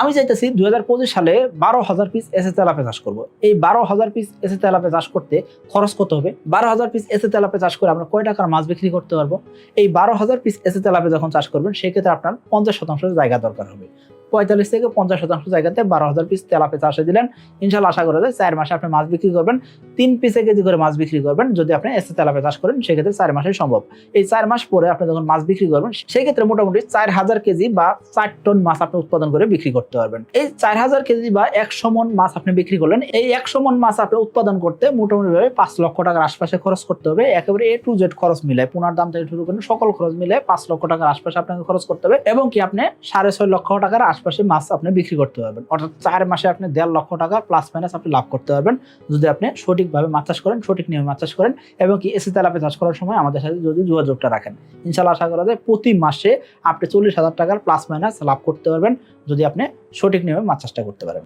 আমি চাইতেছি দুই হাজার পঁচিশ সালে বারো হাজার পিস এসে তেলাপে চাষ করব। এই বারো হাজার পিস এসে তেলাপে চাষ করতে খরচ কত হবে? বারো হাজার পিস এসে তেলাপে চাষ করে আমরা কয় টাকার মাছ বিক্রি করতে পারব? এই বারো হাজার পিস এসে তেলাপে যখন চাষ করবেন, সেক্ষেত্রে আপনার পঞ্চাশ শতাংশ জায়গা দরকার হবে। পঁয়তাল্লিশ থেকে পঞ্চাশ শতাংশ জায়গাতে বারো হাজার পিস তেলাপে চাষে দিলেন। ইনশাল্লাহ আশা করা যায় চার মাসে আপনি মাছ বিক্রি করবেন। তিন পিসে কেজি করে মাছ বিক্রি করবেন। যদি আপনি এসে তেলাপে চাষ করেন, সেক্ষেত্রে চার মাসে সম্ভব। এই চার মাস পরে আপনি যখন মাছ বিক্রি করবেন, সেক্ষেত্রে মোটামুটি চার হাজার কেজি বা চার টন মাছ আপনি উৎপাদন করে বিক্রি করতে পারবেন। এই চার হাজার কেজি বা একশো মন মাছ আপনি বিক্রি করলেন, এই একশো মন মাছ আপনি উৎপাদন করতে মোটামুটি ভাবে পাঁচ লক্ষ টাকার আশপাশে খরচ করতে হবে। একেবারে এ টু জেড খরচ মিলে, পুনার দাম থেকে শুরু করে সকল খরচ মিলে পাঁচ লক্ষ টাকার আশপাশে আপনাকে খরচ করতে হবে। এবং কি আপনি সাড়ে ছয় লক্ষ টাকার আশপাশে মাছ আপনি বিক্রি করতে পারবেন। অর্থাৎ চার মাসে আপনি দেড় লক্ষ টাকা প্লাস মাইনাস আপনি লাভ করতে পারবেন। যদি আপনি সঠিকভাবে মাছ চাষ করেন, সঠিক নিয়মে মাছ চাষ করেন এবং কি এসি তেলাপে চাষ করার সময় আমাদের সাথে যদি যোগাযোগটা রাখেন। ইনশাল্লাহ আশা করা যায় প্রতি মাসে আপনি চল্লিশ হাজার টাকার প্লাস মাইনাস লাভ করতে পারবেন। যদি আপনি সঠিক নিয়মে মাছ চাষটা করতে পারেন।